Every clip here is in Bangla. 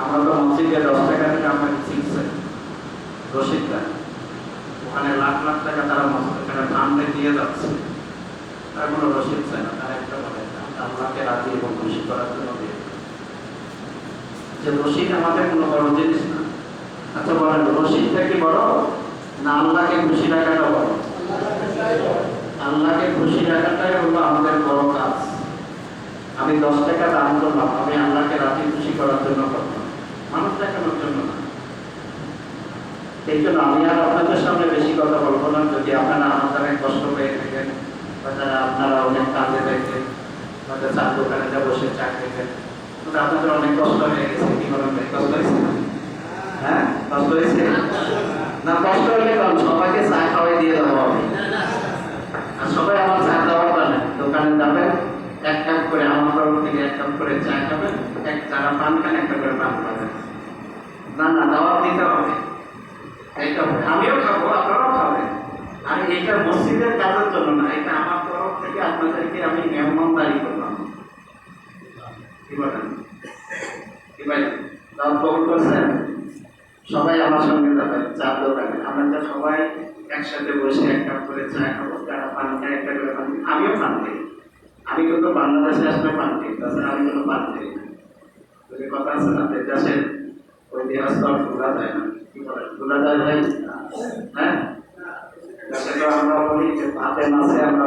আমরা তো মসজিদে দশ টাকা থেকে আমরা শিখছে রসিদটা ওখানে লাখ লাখ টাকা তারা এখানে ফান্ডে দিয়ে যাচ্ছে। তার কোনো রসিদ চায় না, তারা একটা বলে আল্লাহকে রাজি এবং খুশি করার জন্য দিয়ে যে রসিদ আমাদের কোনো বড় জিনিস না। আচ্ছা বলেন, রসিদটা কি বড় না আল্লাহকে খুশি রাখাটা বড়? আল্লাহকে খুশি রাখাটাই হলো আমাদের বড় কাজ। আমি দশ টাকা দান করলাম, আমি আল্লাহকে রাজি খুশি করার জন্য করলাম মানুষ দেখানোর জন্য না এই জন্য আমি আর আপনাদের সামনে বেশি কথা বলব না। যদি আপনারা আমার দ্বারা কষ্ট পেয়ে থাকেন, বা যারা আপনারা অনেক কাজে দেখেন বা চার দোকানে যা বসে চা খেতেন আপনাদের অনেক কষ্ট হয়ে গেছে। কি বলেন না? হ্যাঁ? কষ্ট হয়েছে? না চা আর সবাই আমার চা দেওয়ার জানে। দোকানে যাবেন, এক কাপ করে আমার থেকে এক কাপ করে চা খাবেন, এক একটা না না, দাওয়াত দিতে হবে। আমিও খাব, আপনারাও খাবেন। আর এটা মসজিদের কাজের জন্য না, এটা আমার তরফ থেকে আপনাদেরকে আমি মেহমানদারি করলাম। কি বলেন কি কবুল করছেন? সবাই আমার সঙ্গে যাবেন চার দোকানে যা সবাই একসাথে বসে এক কাপ করে চা খাব, যারা পান খায় একটা করে পান আমিও পান আমি কিন্তু বাংলাদেশে আসলে পান খাই, তাছাড়া আমি কোনো পান খাই কথা আছে না দেশের ওই দেহাস তো আর ভোলা যায় না। কি যায় আমরা বলি মাছে আমরা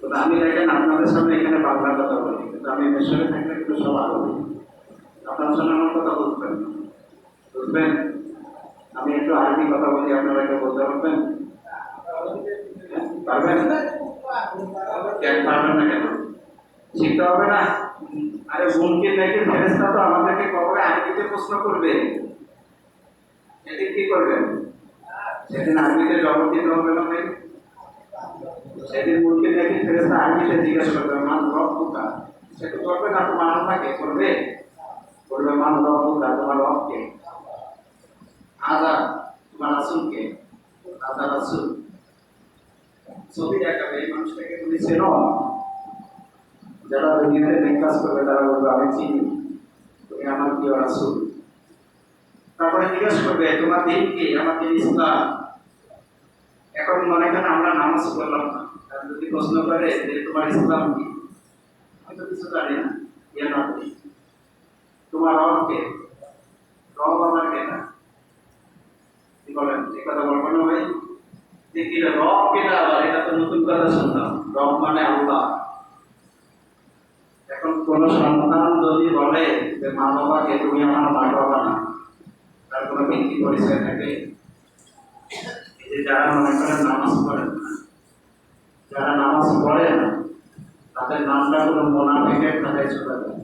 তো আমি দেখেন আপনাদের সামনে এখানে বাংলা কথা বলি কিন্তু আমি দেশে থাকলে কিন্তু সব আরবি আপনার সঙ্গে আমার কথা বুঝবেন বুঝবেন আমি একটু আরবি কথা বলি আপনারা একটু বলতে পারবেন না কেন শিখতে হবে না আরে বোনকে দেখে ফেরেস্তা তো আমাদেরকে কবরে আরবিতে প্রশ্ন করবে সেদিন কি করবেন সেদিন আরবিতে জবাব দিতে হবে না ভাই? সেদিন বোনকে দেখে ফেরেস্তা আরবিতে জিজ্ঞেস করবে মান কোথা? সে তো করবে না, তোমার আল্লাহকে করবে বলবে মান কোথা? তোমার রবকে আদা, তোমার রাসুলকে আদা রাসুল। ছবি দেখাবে এই মানুষটাকে তুমি চেনো যারা দুনিয়াতে কাজ করবে, তারা বলবে, আমি চিনি। তুমি আমার প্রিয় রাসুল। তারপরে জিজ্ঞেস করবে, তোমার দিন কি? আমার দিন ইসলাম এখন মনে করেন আমরা নামাজ পড়লাম না। যদি প্রশ্ন করে যে তোমার ইসলাম কি? আমি তো কিছু জানি না ইয়ে না করি তোমার রব কে? রব আমার কে না? কি বলেন? এই কথা বলব না ভাই? যে কি রব কেটা আবার? এটা তো নতুন কথা শুনলাম। রব মানে আল্লাহ। এখন কোন সন্তান যদি বলে যে মা বাবাকে তুমি আমার মা বাবা না। ব্যক্তি থাকে। যে যারা মনে করেন নামাজ পড়েন যারা নামাজ পড়ে না, তাদের নামটা কোনো মোনাফিকের খাতায় চলে যায়।